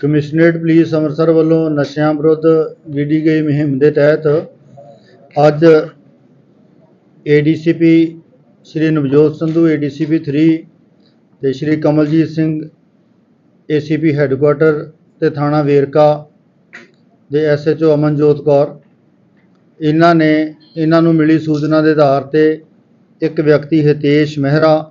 Commissionerate police Amritsar ਵੱਲੋਂ ਨਸ਼ਿਆਂ ਵਿਰੁੱਧ ਵਿੱਢੀ ਗਈ ਮੁਹਿੰਮ ਦੇ ਤਹਿਤ ਅੱਜ ਏਡੀਸੀਪੀ ਸ਼੍ਰੀ ਨਵਜੋਤ ਸੰਧੂ, ਏਡੀਸੀਪੀ 3 ਤੇ ਸ਼੍ਰੀ ਕਮਲਜੀਤ ਸਿੰਘ, ਏਸੀਪੀ ਹੈੱਡਕੁਆਟਰ ਤੇ ਥਾਣਾ ਵੇਰਕਾ ਦੇ ਐਸਐਚਓ ਅਮਨਜੋਤ ਕੌਰ। ਇਹਨਾਂ ਨੇ, ਇਹਨਾਂ ਨੂੰ ਮਿਲੀ ਸੂਚਨਾ ਦੇ ਆਧਾਰ ਤੇ ਇੱਕ ਵਿਅਕਤੀ ਹਿਤੇਸ਼ ਮਹਿਰਾ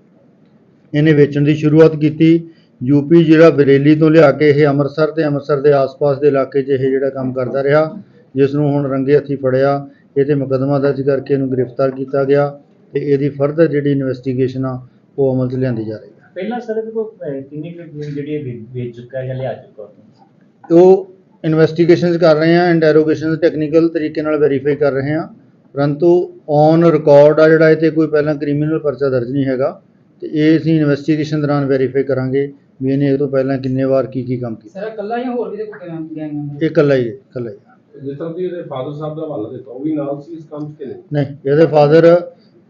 ਇਹਨੇ ਵੇਚਣ ਦੀ ਸ਼ੁਰੂਆਤ ਕੀਤੀ। ਯੂਪੀ ਜਿਹੜਾ ਬਰੇਲੀ ਤੋਂ ਲਿਆ ਕੇ ਇਹ ਅੰਮ੍ਰਿਤਸਰ ਤੇ ਅੰਮ੍ਰਿਤਸਰ ਦੇ ਆਸ-ਪਾਸ ਦੇ ਇਲਾਕੇ 'ਚ ਇਹ ਜਿਹੜਾ ਕੰਮ ਕਰਦਾ ਰਿਹਾ ਜਿਸ ਨੂੰ ਹੁਣ ਰੰਗੇ ਹੱਥੀ ਫੜਿਆ। ਇਹ ਤੇ ਮੁਕੱਦਮਾ ਦਰਜ ਕਰਕੇ ਇਹਨੂੰ ਗ੍ਰਿਫਤਾਰ ਕੀਤਾ ਗਿਆ ਤੇ ਇਹਦੀ ਫਰਦਰ ਜਿਹੜੀ ਇਨਵੈਸਟੀਗੇਸ਼ਨ ਆ ਉਹ ਅਮਲ 'ਚ ਲਿਆਂਦੀ ਜਾ ਰਹੀ ਹੈ ਪਹਿਲਾਂ ਸਰ ਅਹ, ਕਿੰਨੀ ਕੁ ਜਿਹੜੀ ਵੇਚ ਚੁੱਕਾ ਜਾਂ ਲਿਆ ਚੁੱਕਾ ਉਹ ਇਨਵੈਸਟੀਗੇਸ਼ਨਸ ਕਰ ਰਹੇ ਹਾਂ ਇੰਟਰੋਗੇਸ਼ਨਸ ਟੈਕਨੀਕਲ ਤਰੀਕੇ ਨਾਲ ਵੈਰੀਫਾਈ ਕਰ ਰਹੇ ਹਾਂ ਪਰੰਤੂ ਔਨ ਰਿਕਾਰਡ ਆ ਜਿਹੜਾ ਇਹ ਤੇ ਕੋਈ ਪਹਿਲਾਂ ਕ੍ਰਿਮੀਨਲ ਪਰਚਾ ਦਰਜ ਨਹੀਂ ਹੈਗਾ। ਤੇ ਇਹ ਅਸੀਂ ਇਨਵੈਸਟੀਗੇਸ਼ਨ ਦੌਰਾਨ ਵੈਰੀਫਾਈ ਕਰਾਂਗੇ ਵੀ ਇਹਨੇ ਇਹ ਤੋਂ ਪਹਿਲਾਂ ਕਿੰਨੇ ਵਾਰ ਕੀ ਕੀ ਕੰਮ ਕੀਤਾ। ਸਰ ਇਕੱਲਾ ਜਾਂ ਹੋਰ ਵੀ ਤੇ ਕੋਈ ਗੈਂਗ ਗੈਂਗ ਇਹ ਇਕੱਲਾ ਹੀ ਹੈ ਇਕੱਲਾ ਹੀ ਹੈ। ਜਿਸ ਤਰ੍ਹਾਂ ਤੁਸੀਂ ਇਹਦੇ ਫਾਦਰ ਸਾਹਿਬ ਦਾ ਹਵਾਲਾ ਦਿੱਤਾ ਉਹ ਵੀ ਨਾਲ ਸੀ ਇਸ ਕੰਮ 'ਚ ਕਿ ਨਹੀਂ? ਨਹੀਂ ਇਹਦੇ ਫਾਦਰ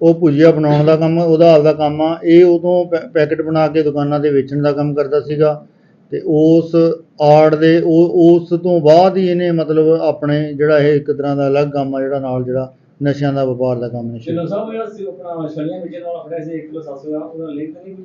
ਉਹ ਭੁਜੀਆ ਬਣਾਉਣ ਦਾ ਕੰਮ ਉਹਦਾ ਆਪਦਾ ਕੰਮ ਆ। ਇਹ ਉਦੋਂ ਪੈ- ਪੈਕਟ ਬਣਾ ਕੇ ਦੁਕਾਨਾਂ ਤੇ ਵੇਚਣ ਦਾ ਕੰਮ ਕਰਦਾ ਸੀਗਾ ਤੇ ਉਸ ਆੜ ਦੇ ਉਹ ਉਸ ਤੋਂ ਬਾਅਦ ਹੀ ਇਹਨੇ ਮਤਲਬ ਆਪਣੇ ਜਿਹੜਾ ਇਹ ਇੱਕ ਤਰ੍ਹਾਂ ਦਾ ਅਲੱਗ ਕੰਮ ਆ ਜਿਹੜਾ ਨਾਲ ਜਿਹੜਾ ਨਸ਼ਿਆਂ ਦਾ ਵਪਾਰ ਦਾ ਕੰਮ ਨਸ਼ੇ ਜਿੰਨਾ ਸਾਹਿਬ ਜਿਹੜਾ ਸੀ ਆਪਣਾ ਛਲੀਆਂ ਵਿੱਚ ਨਾਲ ਆਪਣੇ ਸੀ 1 ਕਿਲੋ 700 ਗ੍ਰਾਮ ਉਹਦਾ ਲਿੰਕ ਨਹੀਂ ਕੋਈ।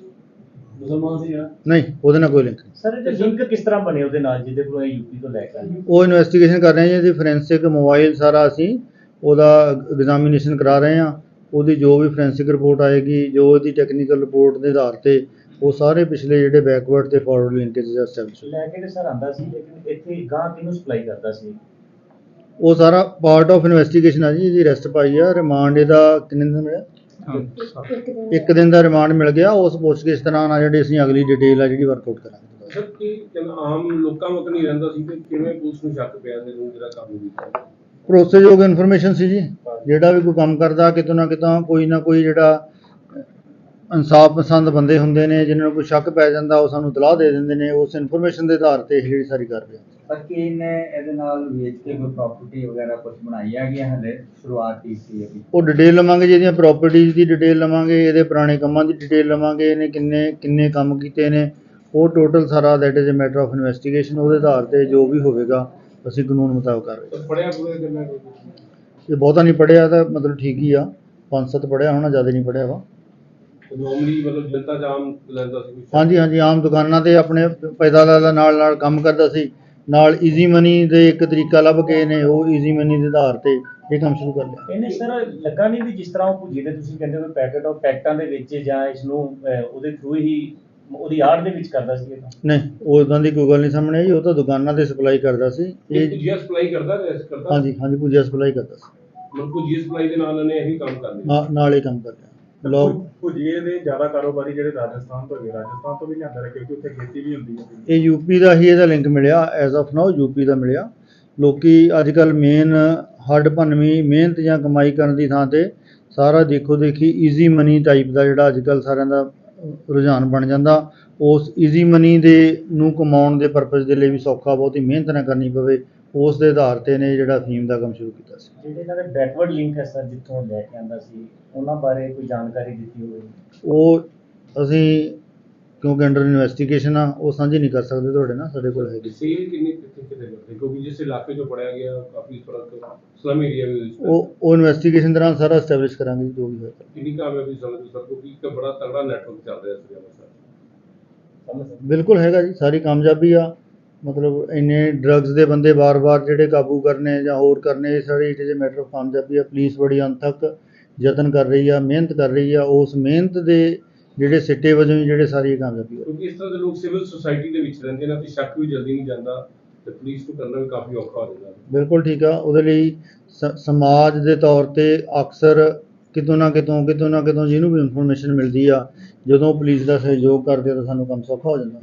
ਮੁਸਲਮਾਨ ਸੀ ਜਿਹੜਾ ਨਹੀਂ ਉਹਦੇ ਨਾਲ ਕੋਈ ਲਿੰਕ ਨਹੀਂ। ਸਰ ਇਹਦੇ ਲਿੰਕ ਕਿਸ ਤਰ੍ਹਾਂ ਬਣੇ ਉਹਦੇ ਨਾਲ ਜਿਹਦੇ ਕੋਲ ਇਹ ਯੂਪੀ ਤੋਂ ਲੈ ਕੇ ਆਏ? ਉਹ ਇਨਵੈਸਟੀਗੇਸ਼ਨ ਕਰ ਰਹੇ ਹਾਂ ਜੀ ਫੋਰੈਂਸਿਕ ਮੋਬਾਈਲ ਸਾਰਾ ਅਸੀਂ ਉਹਦਾ ਐਗਜ਼ਾਮੀਨੇਸ਼ਨ ਕਰਾ ਰਹੇ ਹਾਂ। ਉਹਦੀ ਜੋ ਵੀ ਫੋਰੈਂਸਿਕ ਰਿਪੋਰਟ ਆਏਗੀ ਜੋ ਉਹਦੀ ਟੈਕਨੀਕਲ ਰਿਪੋਰਟ ਦੇ ਆਧਾਰ ਤੇ ਉਹ ਸਾਰੇ ਪਿਛਲੇ ਜਿਹੜੇ ਬੈਕਵਰਡ ਤੇ ਫਾਰਵਰਡ ਲਿੰਕੇਜ ਐਸਟੈਬਲਿਸ਼ ਲੈ ਕੇ ਤੇ ਸਰ ਆਂਦਾ ਸੀ ਲੇਕਿਨ ਇੱਥੇ ਗਾਂ ਕਿਹਨੂੰ ਸਪਲਾਈ ਕਰਦਾ ਸੀ? ਉਹ ਸਾਰਾ ਪਾਰਟ ਆਫ ਇਨਵੈਸਟੀਗੇਸ਼ਨ ਆ ਜੀ ਇਹਦੀ ਅਰੈਸਟ ਪਾਈ ਆ ਰਿਮਾਂਡ ਇਹਦਾ ਕਿੰਨੇ ਦਿਨ ਮਿਲਿਆ? ਇੱਕ ਦਿਨ ਦਾ ਰਿਮਾਂਡ ਮਿਲ ਗਿਆ ਉਸ ਪੁੱਛਗਿੱਛ ਦੌਰਾਨ ਆ ਜਿਹੜੀ ਅਸੀਂ ਅਗਲੀ ਡਿਟੇਲ ਆ ਜਿਹੜੀ ਵਰਕਆਊਟ ਕਰਾਂਗੇ। ਸਰ ਕੀ ਕਹਿੰਦਾ ਆਮ ਲੋਕਾਂ ਵਕ ਨਹੀਂ ਰਹਿੰਦਾ ਸੀ ਤੇ ਕਿਵੇਂ ਪੁਲਿਸ ਨੂੰ ਸ਼ੱਕ ਪਿਆ ਇਹਨੂੰ ਜਿਹੜਾ ਕੰਮ ਕੀਤਾ? ਭਰੋਸੇਯੋਗ ਇਨਫੋਰਮੇਸ਼ਨ ਸੀ ਜੀ। ਜਿਹੜਾ ਵੀ ਕੋਈ ਕੰਮ ਕਰਦਾ ਕਿਤੋਂ ਨਾ ਕਿਤੋਂ ਕੋਈ ਨਾ ਕੋਈ ਜਿਹੜਾ ਇਨਸਾਫ ਪਸੰਦ ਬੰਦੇ ਹੁੰਦੇ ਨੇ ਜਿਨ੍ਹਾਂ ਨੂੰ ਕੋਈ ਸ਼ੱਕ ਪੈ ਜਾਂਦਾ ਉਹ ਸਾਨੂੰ ਤਲਾਹ ਦੇ ਦਿੰਦੇ ਨੇ। ਉਸ ਇਨਫੋਰਮੇਸ਼ਨ ਦੇ ਆਧਾਰ ਤੇ ਇਹ ਜਿਹੜੀ ਸਾਰੀ ਕਾਰਵਾਈ ਬਾਕੀ ਇਹਨੇ ਇਹਦੇ ਨਾਲ ਵੇਚ ਕੇ ਕੋਈ ਪ੍ਰਾਪਰਟੀ ਵਗੈਰਾ ਕੁਝ ਬਣਾਈ ਹੈਗੀ ਹੈ ਹਲੇ ਸ਼ੁਰੂਆਤ ਹੈ ਉਹ ਡਿਟੇਲ ਲਵਾਂਗੇ ਜੀ ਇਹਦੀਆਂ ਪ੍ਰਾਪਰਟੀਆਂ ਦੀ ਡਿਟੇਲ ਲਵਾਂਗੇ ਇਹਦੇ ਪੁਰਾਣੇ ਕੰਮਾਂ ਦੀ ਡਿਟੇਲ ਲਵਾਂਗੇ ਇਹਨੇ ਕਿੰਨੇ ਕਿੰਨੇ ਕੰਮ ਕੀਤੇ ਨੇ। ਉਹ ਟੋਟਲ ਸਾਰਾ that is uh matter of investigation ਉਹਦੇ ਆਧਾਰ ਤੇ ਜੋ ਵੀ ਹੋਵੇਗਾ ਅਸੀਂ ਕਾਨੂੰਨ ਮੁਤਾਬਕ ਤਾਂ ਪੜਿਆ ਪੂਰੇ ਕਿੰਨਾ ਇਹ ਬਹੁਤਾ ਨਹੀਂ ਪੜਿਆ ਤਾਂ ਮਤਲਬ ਠੀਕ ਹੀ ਆ। ਪੰਜ ਸੱਤ ਪੜਿਆ ਹੋਣਾ ਜ਼ਿਆਦਾ ਨਹੀਂ ਪੜਿਆ ਵਾ। ਨੋਰਮਲੀ ਮਤਲਬ ਜਨਤਾ ਜਾਮ ਲੈਂਦਾ ਸੀ ਕੋਈ? ਹਾਂਜੀ ਹਾਂਜੀ ਆਮ ਦੁਕਾਨਾਂ ਤੇ ਆਪਣੇ ਪੈਦਾ ਦਾ ਨਾਲ ਨਾਲ ਕੰਮ ਕਰਦਾ ਸੀ। ਨਾਲ ਈਜ਼ੀ ਮਨੀ ਦੇ ਇੱਕ ਤਰੀਕਾ ਲੱਭ ਕੇ ਨੇ ਉਹ ਈਜ਼ੀ ਮਨੀ ਦੇ ਆਧਾਰ ਤੇ ਇਹ ਕੰਮ ਸ਼ੁਰੂ ਕਰ ਲਿਆ। ਇਹਨੇ ਸਰ ਲੱਗਾ ਨਹੀਂ ਵੀ ਜਿਸ ਤਰ੍ਹਾਂ ਉਹ ਭੁਜੀ ਦੇ ਤੁਸੀਂ ਕਹਿੰਦੇ ਹੋ ਪੈਕਟ ਉਹ ਪੈਕਟਾਂ ਦੇ ਵਿੱਚ ਜਾਂ ਇਸ ਨੂੰ ਉਹਦੇ ਥਰੂ ਹੀ ਉਹਦੀ ਆੜ ਦੇ ਵਿੱਚ ਕਰਦਾ ਸੀ ਇਹ ਤਾਂ ਨਹੀਂ ਉਹ ਇਦਾਂ ਦੀ ਕੋਈ ਗੱਲ ਨਹੀਂ ਸਾਹਮਣੇ ਆਈ ਉਹ ਤਾਂ ਦੁਕਾਨਾਂ ਤੇ ਸਪਲਾਈ ਕਰਦਾ ਸੀ। ਇਹ ਇਹ ਜੀਐਸ ਸਪਲਾਈ ਕਰਦਾ ਰਿਹਾ ਕਰਦਾ? ਹਾਂਜੀ ਹਾਂਜੀ ਪੂਜਾ ਸਪਲਾਈ ਕਰਦਾ ਸੀ। ਕੋਈ ਜੀਐਸ ਸਪਲਾਈ ਦੇ ਨਾਲ ਇਹਨੇ ਇਹੀ ਕੰਮ ਕਰ ਲਿਆ। ਨਾਲ- ਨਾਲ ਹੀ ਕੰਮ ਕਰ ਲਿਆ। ਲੋਕ ਭੁਜੀਏ ਦੇ ਜ਼ਿਆਦਾ ਕਾਰੋਬਾਰੀ ਜਿਹੜੇ ਰਾਜਸਥਾਨ ਤੋਂ ਹੈਗੇ ਰਾਜਸਥਾਨ ਤੋਂ ਵੀ ਲਿਆਂਦਾ ਰਿਹਾ ਕਿਉਂਕਿ ਉੱਥੇ ਖੇਤੀ ਵੀ ਹੁੰਦੀ ਹੈ। ਇਹ ਯੂਪੀ ਦਾ ਹੀ ਇਹਦਾ ਲਿੰਕ ਮਿਲਿਆ ਐਜ਼ ਆਫ ਨਾਓ ਯੂਪੀ ਦਾ ਮਿਲਿਆ। ਲੋਕੀ ਅੱਜ ਕੱਲ ਮੇਨ ਹੱਡ ਭੰਨਵੀਂ ਮਿਹਨਤ ਜਾਂ ਕਮਾਈ ਕਰਨ ਦੀ ਥਾਂ ਤੇ ਸਾਰਾ ਦੇਖੋ ਦੇਖੀ ਈਜ਼ੀ ਮਨੀ ਟਾਈਪ ਦਾ ਜਿਹੜਾ ਅੱਜ ਕੱਲ ਸਾਰਿਆਂ ਦਾ ਰੁਝਾਨ ਬਣ ਜਾਂਦਾ। ਉਸ ਈਜ਼ੀ ਮਨੀ ਦੇ ਨੂੰ ਕਮਾਉਣ ਦੇ ਪਰਪਸ ਦੇ ਲਈ ਵੀ ਸੌਖਾ ਬਹੁਤੀ ਮਿਹਨਤ ਨਾ ਕਰਨੀ ਪਵੇ। ਉਸ ਦੇ ਆਧਾਰ ਤੇ ਨੇ ਜਿਹੜਾ ਫੀਮ ਦਾ ਕੰਮ ਸ਼ੁਰੂ ਕੀਤਾ ਸੀ। ਜਿਹੜੇ ਇਹਨਾਂ ਦੇ ਬੈਕਵਰਡ ਲਿੰਕ ਹੈ ਸਰ ਜਿੱਥੋਂ ਲੈ ਕੇ ਆਂਦਾ ਸੀ ਉਹਨਾਂ ਬਾਰੇ ਕੋਈ ਜਾਣਕਾਰੀ ਦਿੱਤੀ ਹੋਵੇ? ਉਹ ਅਸੀਂ ਕਿਉਂਕਿ ਅੰਡਰ ਇਨਵੈਸਟੀਗੇਸ਼ਨ ਆ ਉਹ ਸਾਂਝੀ ਨਹੀਂ ਕਰ ਸਕਦੇ ਤੁਹਾਡੇ ਨਾਲ ਸਾਡੇ ਕੋਲ ਹੈਗੀ। ਸੇਲ ਕਿੰਨੀ ਕਿੱਥੇ ਕਿਤੇ ਕਰਦੇ ਕਿਉਂਕਿ ਜਿਸ ਇਲਾਕੇ ਚੋਂ ਪੜਿਆ ਗਿਆ ਕਾਫੀ ਫ਼ਰਕ ਸਲਮ ਏਰੀਆ ਵੀ ਵਿੱਚ ਉਹ ਉਹ ਇਨਵੈਸਟੀਗੇਸ਼ਨ ਦੌਰਾਨ ਸਾਰਾ ਐਸਟੈਬਲਿਸ਼ ਕਰਾਂਗੇ ਜੋ ਵੀ ਹੋਏਗਾ ਕਿੰਨੀ ਕਾਮਯਾਬੀ ਸਮਝਦੇ ਸਰ ਕਿਉਂਕਿ ਇੱਕ ਬੜਾ ਤਗੜਾ ਨੈਟਵਰਕ ਚੱਲ ਰਿਹਾ ਸੀ ਸਮਝ ਬਿਲਕੁਲ ਹੈਗਾ ਜੀ ਸਾਰੀ ਕਾਮਯਾਬੀ ਆ ਮਤਲਬ ਇੰਨੇ ਡਰੱਗਸ ਦੇ ਬੰਦੇ ਵਾਰ-ਵਾਰ ਜਿਹੜੇ ਕਾਬੂ ਕਰਨੇ ਜਾਂ ਹੋਰ ਕਰਨੇ ਇਹ ਸਾਰੇ ਇਟ ਇਜ਼ ਮੈਟਰ ਆਫ ਕਾਮਯਾਬੀ ਆ ਪੁਲਿਸ ਬੜੀ ਅੰਤ ਤੱਕ ਯਤਨ ਕਰ ਰਹੀ ਆ ਮਿਹਨਤ ਕਰ ਰਹੀ ਆ ਉਸ ਮਿਹਨਤ ਦੇ ਜਿਹੜੇ ਸਿੱਟੇ ਵਜੋਂ ਹੀ ਜਿਹੜੇ ਸਾਰੀ ਕਾਮਯਾਬੀ ਹੋਈ। ਕਿਉਂਕਿ ਇਸ ਤਰ੍ਹਾਂ ਦੇ ਲੋਕ ਸਿਵਲ ਸੁਸਾਇਟੀ ਦੇ ਵਿੱਚ ਰਹਿੰਦੇ ਨੇ ਤੇ ਸ਼ੱਕ ਵੀ ਜਲਦੀ ਨਹੀਂ ਜਾਂਦਾ ਤੇ ਪੁਲਿਸ ਨੂੰ ਕਰਨਾ ਵੀ ਕਾਫੀ ਔਖਾ ਹੋ ਜਾਂਦਾ। ਬਿਲਕੁਲ ਠੀਕ ਆ ਉਹਦੇ ਲਈ ਸਮਾਜ ਦੇ ਤੌਰ ਤੇ ਅਕਸਰ ਕਿਤੋਂ ਨਾ ਕਿਤੋਂ ਕਿਤੋਂ ਨਾ ਕਿਤੋਂ ਜਿਹਨੂੰ ਵੀ ਇਨਫੋਰਮੇਸ਼ਨ ਮਿਲਦੀ ਆ ਜਦੋਂ ਪੁਲਿਸ ਦਾ ਸਹਿਯੋਗ ਕਰਦੇ ਆ ਤਾਂ ਸਾਨੂੰ ਕੰਮ ਸੌਖਾ ਹੋ ਜਾਂਦਾ।